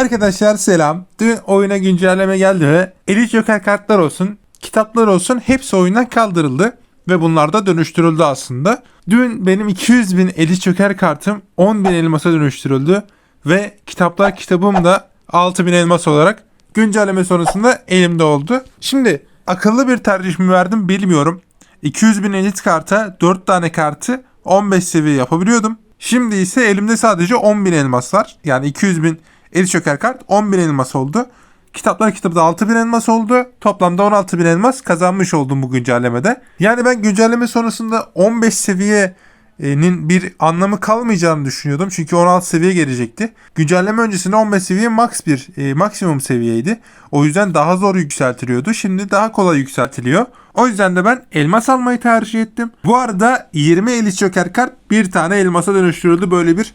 Arkadaşlar selam. Dün oyuna güncelleme geldi ve Elite Joker kartlar olsun, kitaplar olsun hepsi oyundan kaldırıldı. Ve bunlar da dönüştürüldü aslında. Dün benim 200 bin Elite Joker kartım 10 bin elmasa dönüştürüldü. Ve kitaplar kitabım da 6 bin elmas olarak güncelleme sonrasında elimde oldu. Şimdi akıllı bir tercih mi verdim bilmiyorum. 200 bin elit karta 4 tane kartı 15 seviye yapabiliyordum. Şimdi ise elimde sadece 10 bin elmas var. Yani 200 bin elit joker kart 10 bin elmas oldu. Kitaplar kitabı da 6 bin elmas oldu. Toplamda 16 bin elmas kazanmış oldum bu güncellemede. Yani ben güncelleme sonrasında 15 seviyenin bir anlamı kalmayacağını düşünüyordum. Çünkü 16 seviye gelecekti. Güncelleme öncesinde 15 seviye max bir e, maksimum seviyeydi. O yüzden daha zor yükseltiliyordu. Şimdi daha kolay yükseltiliyor. O yüzden de ben elmas almayı tercih ettim. Bu arada 20 elit joker kart bir tane elmasa dönüştürüldü. Böyle bir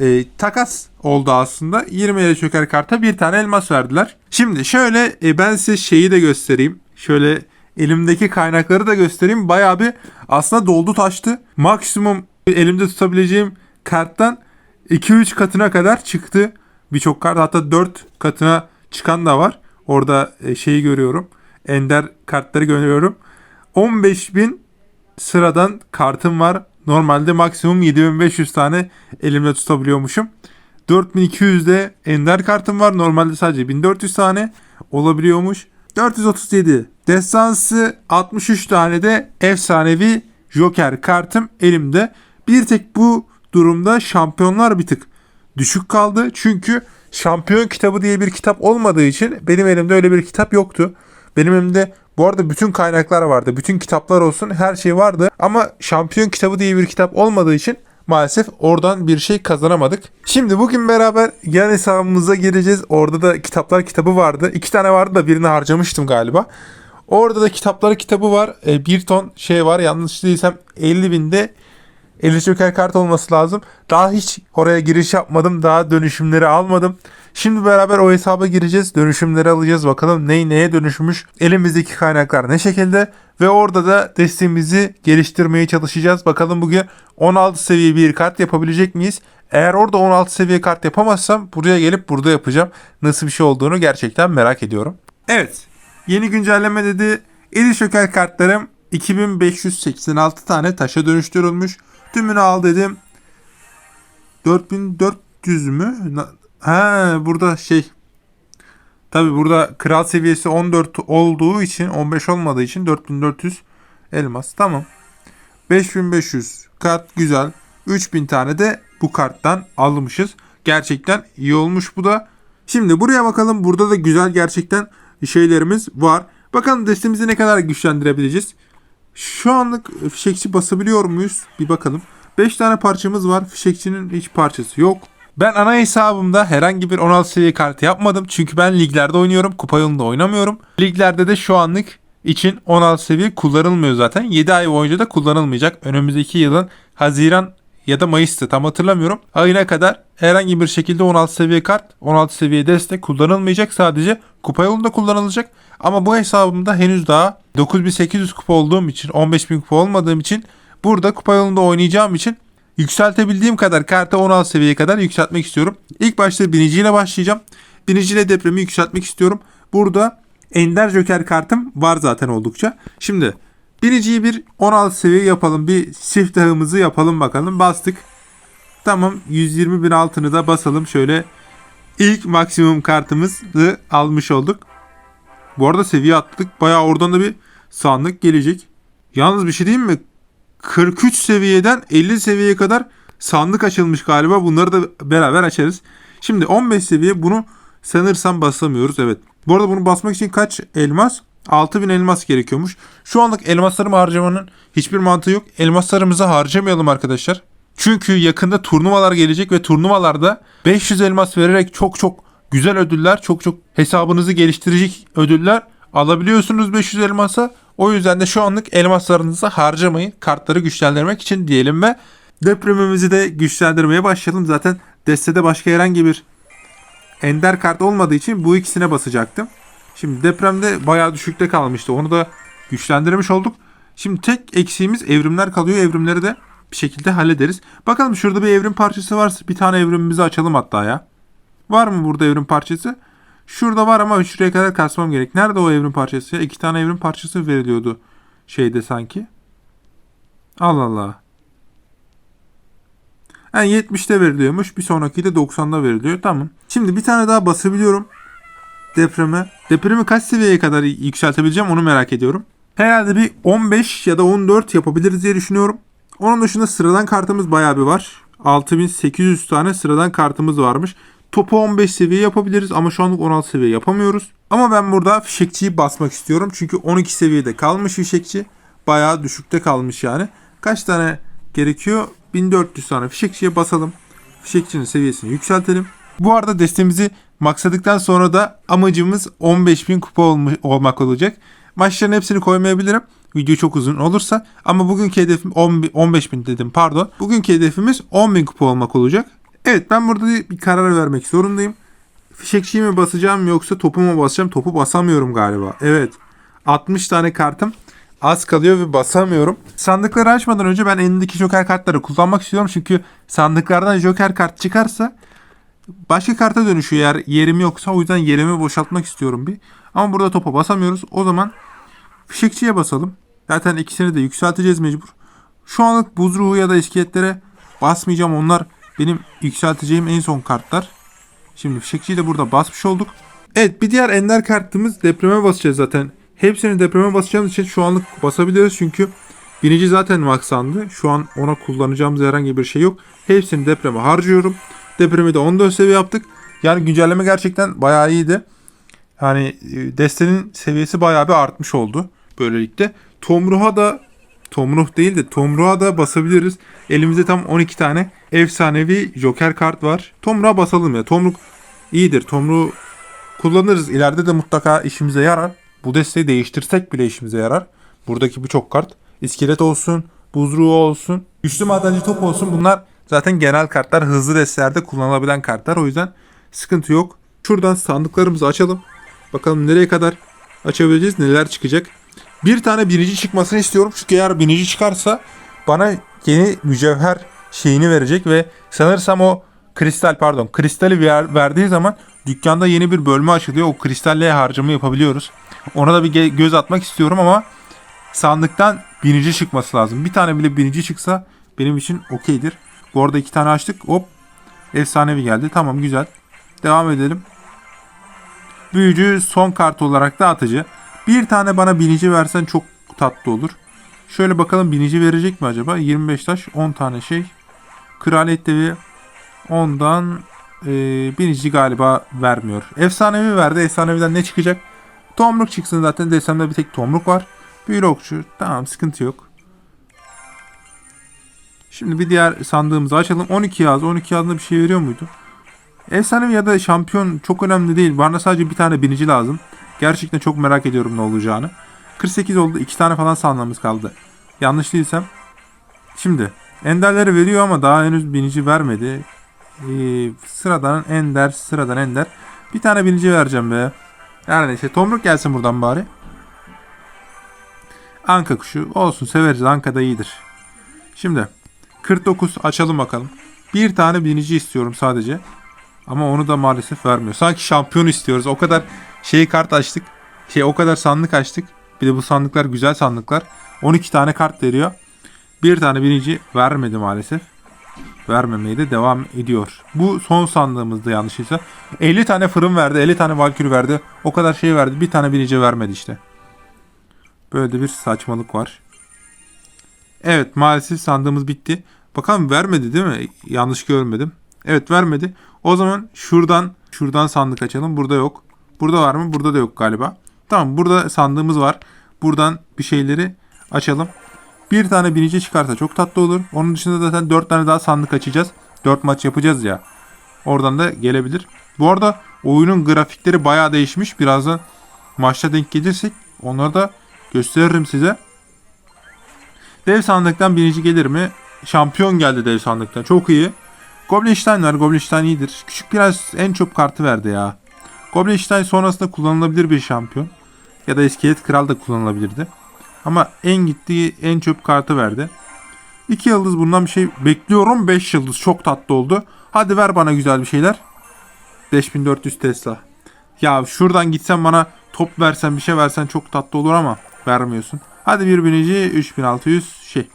e, takas oldu aslında. 20 elit joker karta bir tane elmas verdiler. Şimdi şöyle e, ben size şeyi de göstereyim. Şöyle elimdeki kaynakları da göstereyim. Bayağı bir aslında doldu taştı. Maksimum elimde tutabileceğim karttan 2-3 katına kadar çıktı. Birçok kart hatta 4 katına çıkan da var. Orada e, şeyi görüyorum. Ender kartları görüyorum. 15.000 sıradan kartım var. Normalde maksimum 7500 tane elimde tutabiliyormuşum. 4200'de ender kartım var. Normalde sadece 1400 tane olabiliyormuş. 437 destansı 63 tane de efsanevi joker kartım elimde. Bir tek bu durumda şampiyonlar bir tık düşük kaldı. Çünkü şampiyon kitabı diye bir kitap olmadığı için benim elimde öyle bir kitap yoktu. Benim elimde bu arada bütün kaynaklar vardı. Bütün kitaplar olsun her şey vardı. Ama şampiyon kitabı diye bir kitap olmadığı için maalesef oradan bir şey kazanamadık. Şimdi bugün beraber yan hesabımıza gireceğiz. Orada da kitaplar kitabı vardı. İki tane vardı da birini harcamıştım galiba. Orada da kitapları kitabı var. E, bir ton şey var. Yanlış değilsem 50 binde 50 joker kart olması lazım. Daha hiç oraya giriş yapmadım. Daha dönüşümleri almadım. Şimdi beraber o hesaba gireceğiz. Dönüşümleri alacağız. Bakalım ney neye dönüşmüş. Elimizdeki kaynaklar ne şekilde. Ve orada da desteğimizi geliştirmeye çalışacağız. Bakalım bugün 16 seviye bir kart yapabilecek miyiz? Eğer orada 16 seviye kart yapamazsam buraya gelip burada yapacağım. Nasıl bir şey olduğunu gerçekten merak ediyorum. Evet. Yeni güncelleme dedi. Eli şöker kartlarım 2586 tane taşa dönüştürülmüş. Tümünü al dedim. 4400 mü? Ha burada şey. Tabi burada kral seviyesi 14 olduğu için 15 olmadığı için 4400 elmas. Tamam. 5500 kart güzel. 3000 tane de bu karttan almışız. Gerçekten iyi olmuş bu da. Şimdi buraya bakalım. Burada da güzel gerçekten şeylerimiz var. Bakalım destemizi ne kadar güçlendirebileceğiz. Şu anlık fişekçi basabiliyor muyuz? Bir bakalım. 5 tane parçamız var. Fişekçinin hiç parçası yok. Ben ana hesabımda herhangi bir 16 seviye kartı yapmadım. Çünkü ben liglerde oynuyorum. Kupa yolunda oynamıyorum. Liglerde de şu anlık için 16 seviye kullanılmıyor zaten. 7 ay boyunca da kullanılmayacak. Önümüzdeki yılın Haziran ya da Mayıs'tı tam hatırlamıyorum. Ayına kadar herhangi bir şekilde 16 seviye kart, 16 seviye destek kullanılmayacak. Sadece kupa yolunda kullanılacak. Ama bu hesabımda henüz daha 9800 kupa olduğum için, 15000 kupa olmadığım için burada kupa yolunda oynayacağım için yükseltebildiğim kadar kartı 16 seviyeye kadar yükseltmek istiyorum. İlk başta biniciyle başlayacağım. Biniciyle depremi yükseltmek istiyorum. Burada Ender Joker kartım var zaten oldukça. Şimdi biniciyi bir 16 seviye yapalım. Bir siftahımızı yapalım bakalım. Bastık. Tamam 120 bin altını da basalım. Şöyle ilk maksimum kartımızı almış olduk. Bu arada seviye attık. Bayağı oradan da bir sandık gelecek. Yalnız bir şey diyeyim mi? 43 seviyeden 50 seviyeye kadar sandık açılmış galiba. Bunları da beraber açarız. Şimdi 15 seviye bunu sanırsam basamıyoruz. Evet. Bu arada bunu basmak için kaç elmas? 6000 elmas gerekiyormuş. Şu anlık elmaslarımı harcamanın hiçbir mantığı yok. Elmaslarımızı harcamayalım arkadaşlar. Çünkü yakında turnuvalar gelecek ve turnuvalarda 500 elmas vererek çok çok güzel ödüller, çok çok hesabınızı geliştirecek ödüller alabiliyorsunuz 500 elmasa. O yüzden de şu anlık elmaslarınızı harcamayın. Kartları güçlendirmek için diyelim ve depremimizi de güçlendirmeye başlayalım. Zaten destede başka herhangi bir ender kart olmadığı için bu ikisine basacaktım. Şimdi depremde bayağı düşükte kalmıştı. Onu da güçlendirmiş olduk. Şimdi tek eksiğimiz evrimler kalıyor. Evrimleri de bir şekilde hallederiz. Bakalım şurada bir evrim parçası varsa bir tane evrimimizi açalım hatta ya. Var mı burada evrim parçası? Şurada var ama şuraya kadar kasmam gerek. Nerede o evrim parçası? İki tane evrim parçası veriliyordu şeyde sanki. Allah Allah. Yani 70'te veriliyormuş. Bir sonraki de 90'da veriliyor. Tamam. Şimdi bir tane daha basabiliyorum. Depreme. Depremi kaç seviyeye kadar yükseltebileceğim onu merak ediyorum. Herhalde bir 15 ya da 14 yapabiliriz diye düşünüyorum. Onun dışında sıradan kartımız bayağı bir var. 6800 tane sıradan kartımız varmış. Topu 15 seviye yapabiliriz ama şu anlık 16 seviye yapamıyoruz. Ama ben burada fişekçiyi basmak istiyorum. Çünkü 12 seviyede kalmış fişekçi. Bayağı düşükte kalmış yani. Kaç tane gerekiyor? 1400 tane fişekçiye basalım. Fişekçinin seviyesini yükseltelim. Bu arada destemizi maksadıktan sonra da amacımız 15.000 kupa olma- olmak olacak. Maçların hepsini koymayabilirim. Video çok uzun olursa. Ama bugünkü hedefim 10 bi- 15.000 dedim pardon. Bugünkü hedefimiz 10.000 kupa olmak olacak. Evet ben burada bir karar vermek zorundayım. Fişekçiyi mi basacağım yoksa topu mu basacağım? Topu basamıyorum galiba. Evet. 60 tane kartım az kalıyor ve basamıyorum. Sandıkları açmadan önce ben elimdeki joker kartları kullanmak istiyorum. Çünkü sandıklardan joker kart çıkarsa başka karta dönüşüyor eğer yerim yoksa. O yüzden yerimi boşaltmak istiyorum bir. Ama burada topa basamıyoruz. O zaman fişekçiye basalım. Zaten ikisini de yükselteceğiz mecbur. Şu anlık buz ruhu ya da iskeletlere basmayacağım. Onlar benim yükselteceğim en son kartlar. Şimdi fişekçiyi de burada basmış olduk. Evet bir diğer ender kartımız depreme basacağız zaten. Hepsini depreme basacağımız için şu anlık basabiliriz çünkü birinci zaten maksandı. Şu an ona kullanacağımız herhangi bir şey yok. Hepsini depreme harcıyorum. Depremi de 14 seviye yaptık. Yani güncelleme gerçekten bayağı iyiydi. Hani e, destenin seviyesi bayağı bir artmış oldu böylelikle. Tomruh'a da Tomruh değil de Tomruh'a da basabiliriz. Elimizde tam 12 tane efsanevi Joker kart var. Tomruh'a basalım ya. Tomruk iyidir. Tomruh'u kullanırız. İleride de mutlaka işimize yarar. Bu desteği değiştirsek bile işimize yarar. Buradaki birçok kart. İskelet olsun, buzruğu olsun, güçlü madenci top olsun. Bunlar zaten genel kartlar. Hızlı destelerde kullanılabilen kartlar. O yüzden sıkıntı yok. Şuradan sandıklarımızı açalım. Bakalım nereye kadar açabileceğiz, neler çıkacak. Bir tane binici çıkmasını istiyorum. Çünkü eğer binici çıkarsa bana yeni mücevher şeyini verecek ve sanırsam o kristal pardon kristali ver, verdiği zaman dükkanda yeni bir bölme açılıyor. O kristalle harcama yapabiliyoruz. Ona da bir göz atmak istiyorum ama sandıktan binici çıkması lazım. Bir tane bile binici çıksa benim için okeydir. Bu arada iki tane açtık. Hop. Efsanevi geldi. Tamam güzel. Devam edelim. Büyücü son kart olarak da atıcı. Bir tane bana binici versen çok tatlı olur. Şöyle bakalım binici verecek mi acaba? 25 taş 10 tane şey. Kraliyet devi 10'dan e, binici galiba vermiyor. Efsanevi verdi. Efsaneviden ne çıkacak? Tomruk çıksın zaten. Desemde bir tek tomruk var. Büyülü okçu. Tamam sıkıntı yok. Şimdi bir diğer sandığımızı açalım. 12 yaz. 12 yazında bir şey veriyor muydu? Efsanevi ya da şampiyon çok önemli değil. Bana sadece bir tane binici lazım. Gerçekten çok merak ediyorum ne olacağını. 48 oldu. 2 tane falan sandığımız kaldı. Yanlış değilsem. Şimdi enderleri veriyor ama daha henüz binici vermedi. Ee, sıradan ender, sıradan ender. Bir tane binici vereceğim be. Her neyse tomruk gelsin buradan bari. Anka kuşu olsun severiz. Anka da iyidir. Şimdi 49 açalım bakalım. Bir tane binici istiyorum sadece. Ama onu da maalesef vermiyor. Sanki şampiyon istiyoruz. O kadar şey kart açtık. Şey o kadar sandık açtık. Bir de bu sandıklar güzel sandıklar. 12 tane kart veriyor. Bir tane binici vermedi maalesef. Vermemeye de devam ediyor. Bu son sandığımızda yanlışıysa. 50 tane fırın verdi. 50 tane valkür verdi. O kadar şey verdi. Bir tane binici vermedi işte. Böyle bir saçmalık var. Evet maalesef sandığımız bitti. Bakalım vermedi değil mi? Yanlış görmedim. Evet vermedi. O zaman şuradan şuradan sandık açalım. Burada yok. Burada var mı? Burada da yok galiba. Tamam burada sandığımız var. Buradan bir şeyleri açalım. Bir tane binici çıkarsa çok tatlı olur. Onun dışında zaten 4 tane daha sandık açacağız. 4 maç yapacağız ya. Oradan da gelebilir. Bu arada oyunun grafikleri bayağı değişmiş. Birazdan maçta denk gelirsek onları da gösteririm size. Dev sandıktan binici gelir mi? Şampiyon geldi dev sandıktan. Çok iyi. Goblinstein var. Goblinstein iyidir. Küçük biraz en çok kartı verdi ya. Goblinstein sonrasında kullanılabilir bir şampiyon. Ya da iskelet kral da kullanılabilirdi. Ama en gittiği en çöp kartı verdi. 2 yıldız bundan bir şey bekliyorum. 5 yıldız çok tatlı oldu. Hadi ver bana güzel bir şeyler. 5400 Tesla. Ya şuradan gitsen bana top versen bir şey versen çok tatlı olur ama vermiyorsun. Hadi bir binici 3600 şey.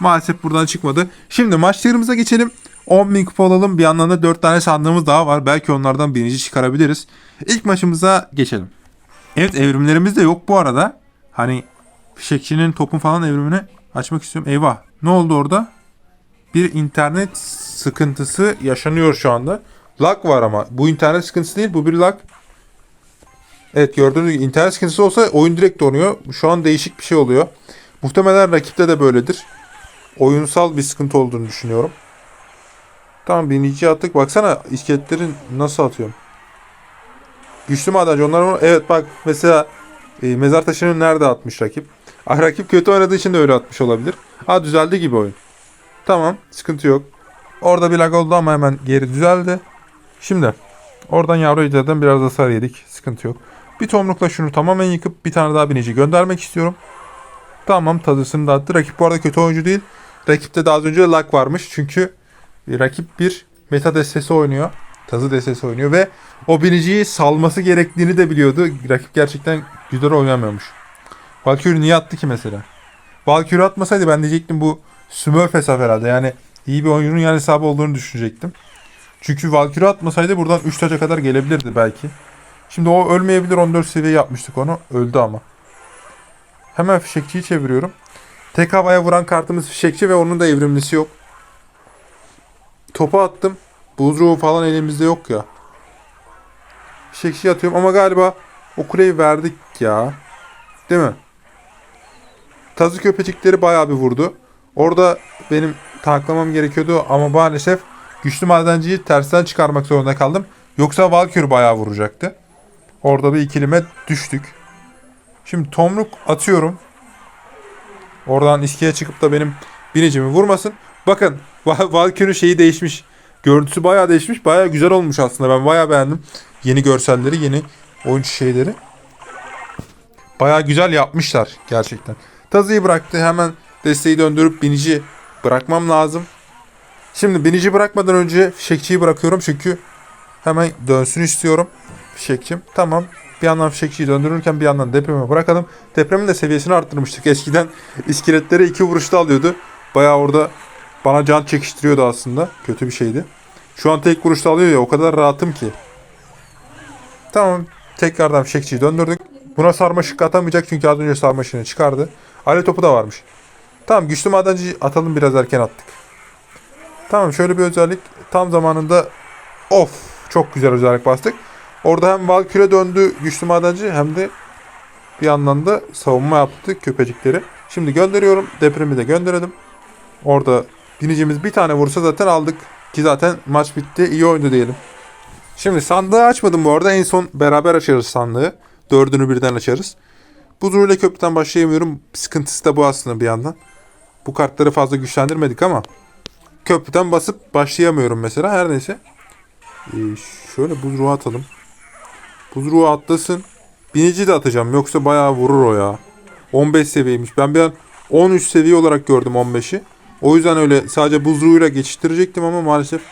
Maalesef buradan çıkmadı. Şimdi maçlarımıza geçelim. 10.000 kupa alalım. Bir yandan da 4 tane sandığımız daha var. Belki onlardan birinci çıkarabiliriz. İlk maçımıza geçelim. Evet evrimlerimiz de yok bu arada. Hani fişekçinin topun falan evrimini açmak istiyorum. Eyvah. Ne oldu orada? Bir internet sıkıntısı yaşanıyor şu anda. Lag var ama. Bu internet sıkıntısı değil. Bu bir lag. Evet gördüğünüz gibi internet sıkıntısı olsa oyun direkt donuyor. Şu an değişik bir şey oluyor. Muhtemelen rakipte de böyledir. Oyunsal bir sıkıntı olduğunu düşünüyorum. Tamam biniciye attık. Baksana iskeletlerin nasıl atıyorum. Güçlü madenci onlar onu... Evet bak mesela e, mezar taşını nerede atmış rakip? Ah, rakip kötü oynadığı için de öyle atmış olabilir. Ha düzeldi gibi oyun. Tamam sıkıntı yok. Orada bir lag oldu ama hemen geri düzeldi. Şimdi oradan yavru ejderden biraz hasar yedik. Sıkıntı yok. Bir tomrukla şunu tamamen yıkıp bir tane daha binici göndermek istiyorum. Tamam tadısını da attı. Rakip bu arada kötü oyuncu değil. Rakipte daha az önce lag varmış. Çünkü rakip bir meta destesi oynuyor. Tazı destesi oynuyor ve o biniciyi salması gerektiğini de biliyordu. Rakip gerçekten güzel oynamıyormuş. Valkyrie niye attı ki mesela? Valkyrie atmasaydı ben diyecektim bu Smurf hesap herhalde. Yani iyi bir oyuncunun yan hesabı olduğunu düşünecektim. Çünkü Valkyrie atmasaydı buradan 3 taca kadar gelebilirdi belki. Şimdi o ölmeyebilir 14 seviye yapmıştık onu. Öldü ama. Hemen fişekçiyi çeviriyorum. Tek havaya vuran kartımız fişekçi ve onun da evrimlisi yok. Topa attım. Buz ruhu falan elimizde yok ya. Fişekçi atıyorum ama galiba o kuleyi verdik ya. Değil mi? Tazı köpecikleri bayağı bir vurdu. Orada benim taklamam gerekiyordu ama maalesef güçlü madenciyi tersten çıkarmak zorunda kaldım. Yoksa Valkyrie bayağı vuracaktı. Orada bir ikilime düştük. Şimdi tomruk atıyorum. Oradan iskeye çıkıp da benim binicimi vurmasın. Bakın Val- Valkyrie şeyi değişmiş. Görüntüsü bayağı değişmiş. Bayağı güzel olmuş aslında. Ben bayağı beğendim. Yeni görselleri, yeni oyuncu şeyleri. Bayağı güzel yapmışlar gerçekten. Tazıyı bıraktı. Hemen desteği döndürüp binici bırakmam lazım. Şimdi binici bırakmadan önce fişekçiyi bırakıyorum çünkü hemen dönsün istiyorum. Fişekçim. Tamam. Bir yandan fişekçiyi döndürürken bir yandan depreme bırakalım. Depremin de seviyesini arttırmıştık. Eskiden iskeletleri iki vuruşta alıyordu. Bayağı orada bana can çekiştiriyordu aslında. Kötü bir şeydi. Şu an tek vuruşta alıyor ya o kadar rahatım ki. Tamam. Tekrardan fişekçiyi döndürdük. Buna sarmaşık atamayacak çünkü az önce sarmaşığını çıkardı. Ale topu da varmış. Tamam güçlü madenci atalım biraz erken attık. Tamam şöyle bir özellik tam zamanında of çok güzel özellik bastık. Orada hem Valkyrie döndü güçlü madenci hem de bir yandan da savunma yaptı köpecikleri. Şimdi gönderiyorum. Depremi de gönderelim. Orada binicimiz bir tane vursa zaten aldık. Ki zaten maç bitti. İyi oyundu diyelim. Şimdi sandığı açmadım bu arada. En son beraber açarız sandığı. Dördünü birden açarız. Buzuruyla köprüden başlayamıyorum. Sıkıntısı da bu aslında bir yandan. Bu kartları fazla güçlendirmedik ama köprüden basıp başlayamıyorum mesela. Her neyse. Ee, şöyle buz ruhu atalım. Buz ruhu atlasın. Binici de atacağım. Yoksa bayağı vurur o ya. 15 seviyeymiş. Ben bir an 13 seviye olarak gördüm 15'i. O yüzden öyle sadece buz ruhuyla geçiştirecektim ama maalesef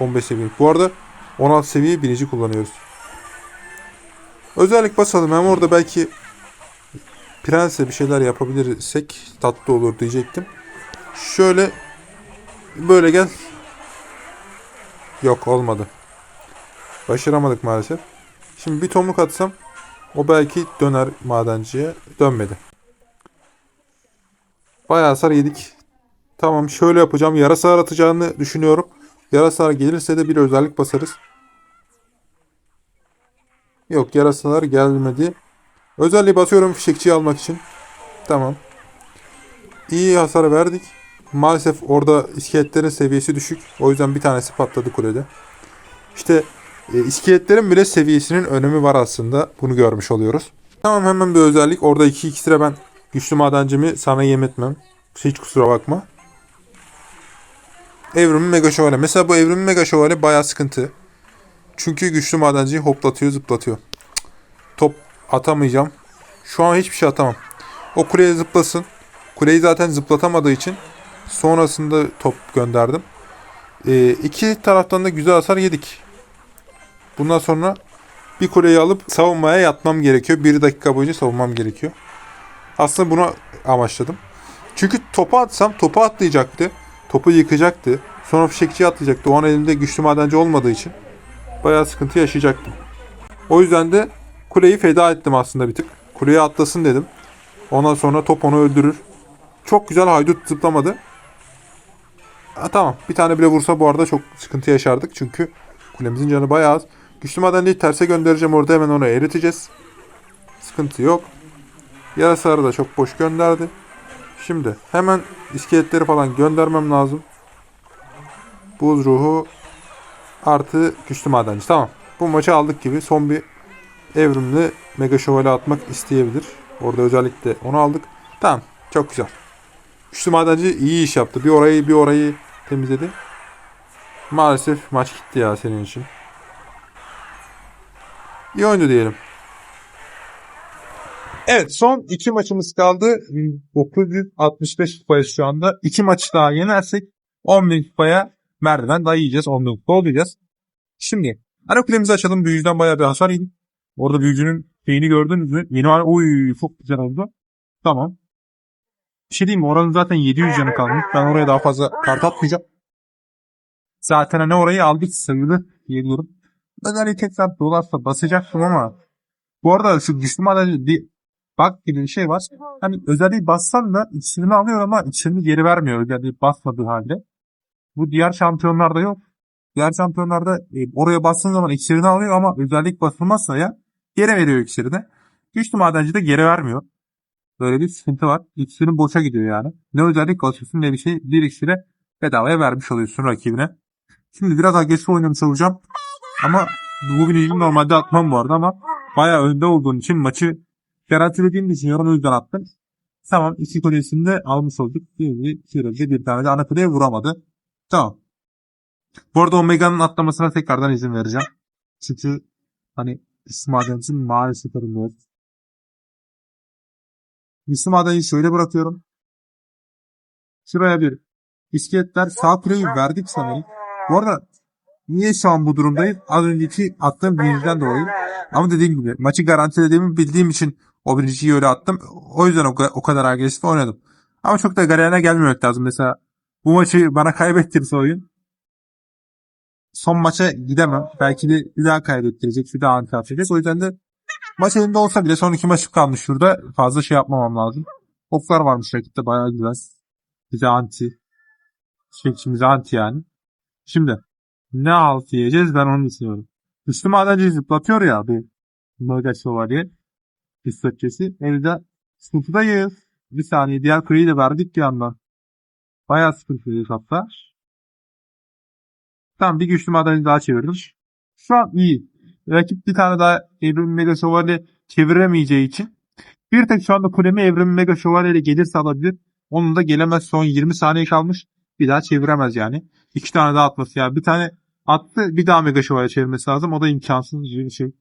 15 seviye. Bu arada 16 seviye binici kullanıyoruz. Özellik basalım. Hem orada belki Prens'e bir şeyler yapabilirsek tatlı olur diyecektim. Şöyle böyle gel. Yok olmadı. Başaramadık maalesef. Şimdi bir tomruk atsam o belki döner madenciye. Dönmedi. Bayağı hasar yedik. Tamam şöyle yapacağım. Yarasa atacağını düşünüyorum. Yarasa gelirse de bir özellik basarız. Yok yarasalar gelmedi. Özelliği basıyorum fişekçiyi almak için. Tamam. İyi hasar verdik. Maalesef orada iskeletlerin seviyesi düşük. O yüzden bir tanesi patladı kulede. İşte e, iskeletlerin bile seviyesinin önemi var aslında. Bunu görmüş oluyoruz. Tamam hemen bir özellik. Orada iki iksire ben güçlü madencimi sana yem etmem. Hiç kusura bakma. Evrimi mega şövalye. Mesela bu evrimi mega şövalye bayağı sıkıntı. Çünkü güçlü madenciyi hoplatıyor zıplatıyor. Atamayacağım. Şu an hiçbir şey atamam. O kuleye zıplasın. Kuleyi zaten zıplatamadığı için sonrasında top gönderdim. Ee, iki taraftan da güzel hasar yedik. Bundan sonra bir kuleyi alıp savunmaya yatmam gerekiyor. Bir dakika boyunca savunmam gerekiyor. Aslında bunu amaçladım. Çünkü topu atsam topu atlayacaktı. Topu yıkacaktı. Sonra fişekçiye atlayacaktı. O an elimde güçlü madenci olmadığı için bayağı sıkıntı yaşayacaktım. O yüzden de kuleyi feda ettim aslında bir tık. Kuleye atlasın dedim. Ondan sonra top onu öldürür. Çok güzel haydut zıplamadı. Ha, tamam. Bir tane bile vursa bu arada çok sıkıntı yaşardık. Çünkü kulemizin canı bayağı az. Güçlü madenliği terse göndereceğim. Orada hemen onu eriteceğiz. Sıkıntı yok. Yarasarı da çok boş gönderdi. Şimdi hemen iskeletleri falan göndermem lazım. Buz ruhu artı güçlü madenci. Tamam. Bu maçı aldık gibi. Son bir evrimli mega şövalye atmak isteyebilir. Orada özellikle onu aldık. Tamam. Çok güzel. Güçlü madenci iyi iş yaptı. Bir orayı bir orayı temizledi. Maalesef maç gitti ya senin için. İyi oyundu diyelim. Evet son iki maçımız kaldı. 965 kupayız şu anda. İki maç daha yenersek 10.000 kupaya merdiven dayayacağız. 10.000 kupa olacağız. Şimdi ara kulemizi açalım. Büyücüden bayağı bir hasar yedik. Orada büyücünün şeyini gördünüz mü? Yeni var. Oy çok güzel oldu. Tamam. Bir şey diyeyim mi? Oranın zaten 700 canı kalmış. Ben oraya daha fazla kart atmayacağım. Zaten hani orayı aldık sayılı diyebiliyorum. Ben hani tekrar dolarsa basacaktım ama bu arada şu güçlü bir bak gibi bir şey var. Hani özelliği bassan da iksirini alıyor ama iksirini geri vermiyor özelliği basmadığı halde. Bu diğer şampiyonlarda yok. Diğer şampiyonlarda e, oraya bastığın zaman iksirini alıyor ama özellik basılmazsa ya geri veriyor iksirini. Güçlü madenci de geri vermiyor. Böyle bir sıkıntı var. İksirin boşa gidiyor yani. Ne özellik basıyorsun ne bir şey. Bir iksire bedavaya vermiş oluyorsun rakibine. Şimdi biraz agresif oynamış olacağım. Ama bu biniciyi normalde atmam arada ama bayağı önde olduğun için maçı garantilediğini düşünüyorum. O yüzden attım. Tamam. iki kulesini de almış olduk. Bir, bir, bir tane de ana kuleye vuramadı. Tamam. Bu arada Omega'nın atlamasına tekrardan izin vereceğim. Çünkü hani İsmail'in maalesef arınıyor. İsmail'i şöyle bırakıyorum. Şuraya bir iskeletler sağ kuleyi verdik sanırım. Bu arada niye şu an bu durumdayım? Az önceki attığım birinciden dolayı. Ama dediğim gibi maçı garantilediğimi bildiğim için o birinciyi öyle attım. O yüzden o, ka- o kadar agresif oynadım. Ama çok da galeyana gelmemek lazım. Mesela bu maçı bana kaybettirse oyun son maça gidemem. Belki de bir daha kaybettirecek, bir daha anti atacak. O yüzden de maç elinde olsa bile son iki maçım kalmış şurada. Fazla şey yapmamam lazım. Oklar varmış rakipte bayağı güzel. Bize anti. Çekçimize anti yani. Şimdi ne alt yiyeceğiz ben onu düşünüyorum. Üstü madenci zıplatıyor ya bir Mega Şövalye. Pistokçesi. Elde sıkıntıdayız. Bir saniye diğer kuleyi de verdik bir yandan. Bayağı sıkıntılıyız hatta. Tamam bir güçlü madenci daha çevirdim. Şu an iyi. Rakip bir tane daha Evrim Mega Şövalye çeviremeyeceği için bir tek şu anda kulemi Evrim Mega Şövalye ile gelirse alabilir. Onun da gelemez. Son 20 saniye kalmış. Bir daha çeviremez yani. İki tane daha atması yani. Bir tane attı bir daha Mega Şövalye çevirmesi lazım. O da imkansız bir şey.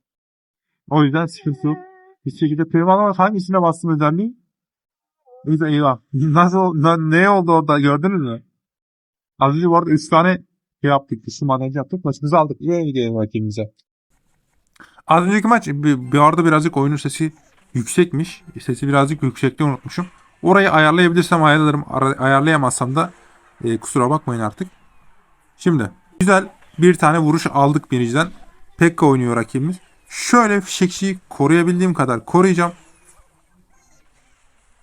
O yüzden sıkıntı yok. Bir şekilde prim alamaz. Hangisine bastım özelliği? Eyvah. Nasıl, na- ne oldu orada gördünüz mü? Az önce bu arada 3 tane şey yaptık. Üstü madenci yaptık. Maçımızı aldık. İyi gidelim rakibimize. Az önceki maç bir, bir arada birazcık oyunun sesi yüksekmiş. Sesi birazcık yüksekte unutmuşum. Orayı ayarlayabilirsem ayarlarım. Ayarlayamazsam da e, kusura bakmayın artık. Şimdi güzel bir tane vuruş aldık biriciden. Pekka oynuyor rakibimiz. Şöyle fişekçiyi koruyabildiğim kadar koruyacağım.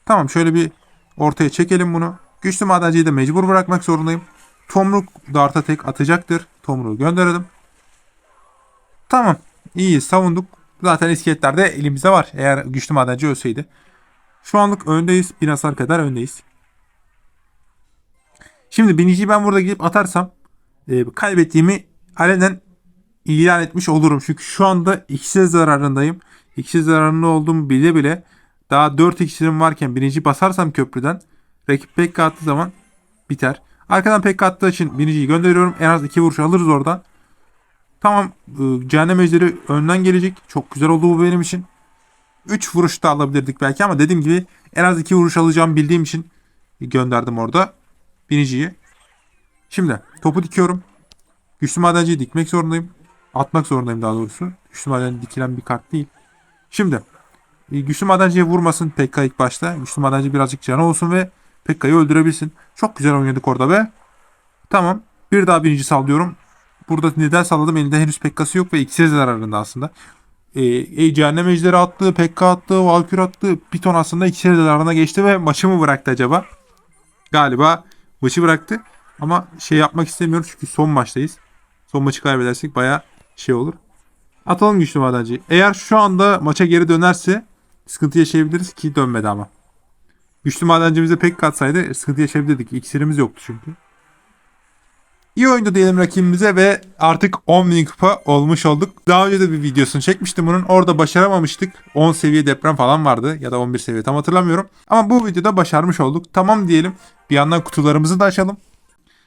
Tamam şöyle bir ortaya çekelim bunu. Güçlü madenciyi de mecbur bırakmak zorundayım. Tomruk darta tek atacaktır. Tomruğu gönderelim. Tamam. İyi savunduk. Zaten iskeletler de elimizde var. Eğer güçlü madenci ölseydi. Şu anlık öndeyiz. Bir hasar kadar öndeyiz. Şimdi biniciyi ben burada gidip atarsam e, kaybettiğimi alenen ilan etmiş olurum. Çünkü şu anda ikisi zararındayım. İkisi zararında olduğumu bile bile daha 4 iksirim varken birinci basarsam köprüden rakip pekka attığı zaman biter. Arkadan pekka attığı için biniciyi gönderiyorum. En az 2 vuruş alırız oradan. Tamam e, cehennem ejderi önden gelecek. Çok güzel oldu bu benim için. 3 vuruş da alabilirdik belki ama dediğim gibi en az 2 vuruş alacağım bildiğim için gönderdim orada biniciyi. Şimdi topu dikiyorum. Güçlü madenciyi dikmek zorundayım. Atmak zorundayım daha doğrusu. Güçlü maden dikilen bir kart değil. Şimdi e, güçlü madenciye vurmasın Pekka ilk başta. Güçlü madenci birazcık canı olsun ve Pekka'yı öldürebilsin. Çok güzel oynadık orada be. Tamam. Bir daha birinci sallıyorum. Burada neden salladım? Elinde henüz Pekka'sı yok ve iksir zararında aslında. E, e, cehennem ejderi attı, Pekka attı, Valkyr attı. Piton aslında iksir zararına geçti ve maçı mı bıraktı acaba? Galiba maçı bıraktı. Ama şey yapmak istemiyorum çünkü son maçtayız. Son maçı kaybedersek baya şey olur. Atalım güçlü madenci. Eğer şu anda maça geri dönerse sıkıntı yaşayabiliriz ki dönmedi ama. Güçlü madencimize pek katsaydı sıkıntı yaşayabilirdik. İksirimiz yoktu çünkü. İyi oyundu diyelim rakibimize ve artık 10 bin kupa olmuş olduk. Daha önce de bir videosunu çekmiştim bunun. Orada başaramamıştık. 10 seviye deprem falan vardı ya da 11 seviye tam hatırlamıyorum. Ama bu videoda başarmış olduk. Tamam diyelim. Bir yandan kutularımızı da açalım.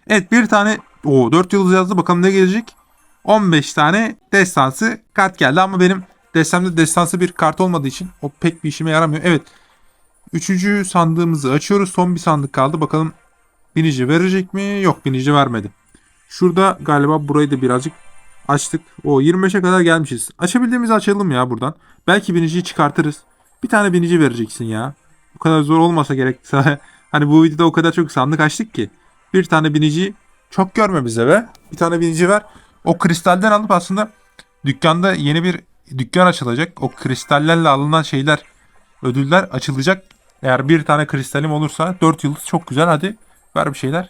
Evet bir tane o 4 yıldız yazdı bakalım ne gelecek. 15 tane destansı kart geldi ama benim destemde destansı bir kart olmadığı için o pek bir işime yaramıyor. Evet. Üçüncü sandığımızı açıyoruz. Son bir sandık kaldı. Bakalım binici verecek mi? Yok binici vermedi. Şurada galiba burayı da birazcık açtık. O 25'e kadar gelmişiz. Açabildiğimizi açalım ya buradan. Belki biniciyi çıkartırız. Bir tane binici vereceksin ya. Bu kadar zor olmasa gerek. hani bu videoda o kadar çok sandık açtık ki. Bir tane binici çok görme bize be. Bir tane binici ver. O kristalden alıp aslında dükkanda yeni bir dükkan açılacak. O kristallerle alınan şeyler, ödüller açılacak. Eğer bir tane kristalim olursa 4 yıldız çok güzel. Hadi ver bir şeyler.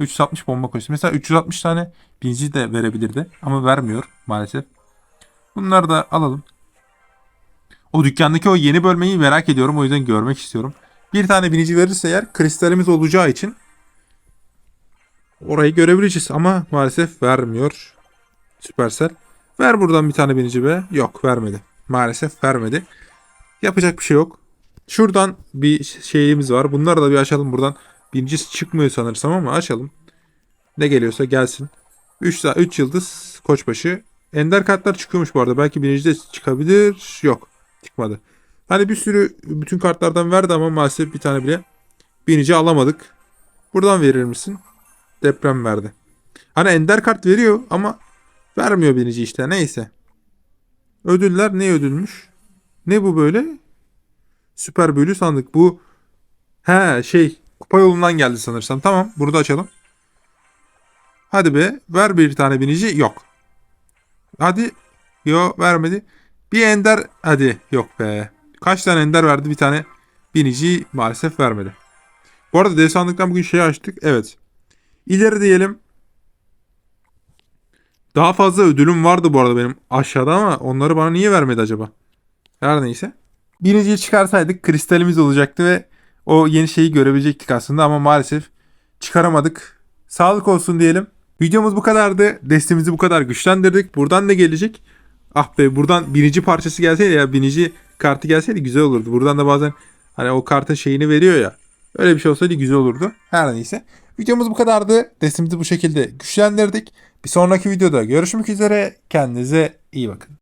360 bomba koşusu. Mesela 360 tane binici de verebilirdi. Ama vermiyor maalesef. Bunları da alalım. O dükkandaki o yeni bölmeyi merak ediyorum. O yüzden görmek istiyorum. Bir tane binici verirse eğer kristalimiz olacağı için orayı görebileceğiz. Ama maalesef vermiyor. Süpersel. Ver buradan bir tane binici be. Yok vermedi. Maalesef vermedi. Yapacak bir şey yok. Şuradan bir şeyimiz var. Bunları da bir açalım buradan. Birincisi çıkmıyor sanırsam ama açalım. Ne geliyorsa gelsin. 3 3 yıldız koçbaşı. Ender kartlar çıkıyormuş bu arada. Belki birinci de çıkabilir. Yok. Çıkmadı. Hani bir sürü bütün kartlardan verdi ama maalesef bir tane bile binici alamadık. Buradan verir misin? Deprem verdi. Hani ender kart veriyor ama vermiyor binici işte. Neyse. Ödüller ne ödülmüş? Ne bu böyle? Süper büyülü sandık. Bu he şey kupa yolundan geldi sanırsam. Tamam burada açalım. Hadi be ver bir tane binici. Yok. Hadi. Yo vermedi. Bir ender hadi yok be. Kaç tane ender verdi bir tane binici maalesef vermedi. Bu arada dev sandıktan bugün şey açtık. Evet. İleri diyelim. Daha fazla ödülüm vardı bu arada benim aşağıda ama onları bana niye vermedi acaba? Her neyse. Birinciyi çıkarsaydık kristalimiz olacaktı ve o yeni şeyi görebilecektik aslında ama maalesef çıkaramadık. Sağlık olsun diyelim. Videomuz bu kadardı. Destemizi bu kadar güçlendirdik. Buradan ne gelecek? Ah be buradan binici parçası gelseydi ya binici kartı gelseydi güzel olurdu. Buradan da bazen hani o kartın şeyini veriyor ya. Öyle bir şey olsaydı güzel olurdu. Her neyse. Videomuz bu kadardı. Destemizi bu şekilde güçlendirdik. Bir sonraki videoda görüşmek üzere. Kendinize iyi bakın.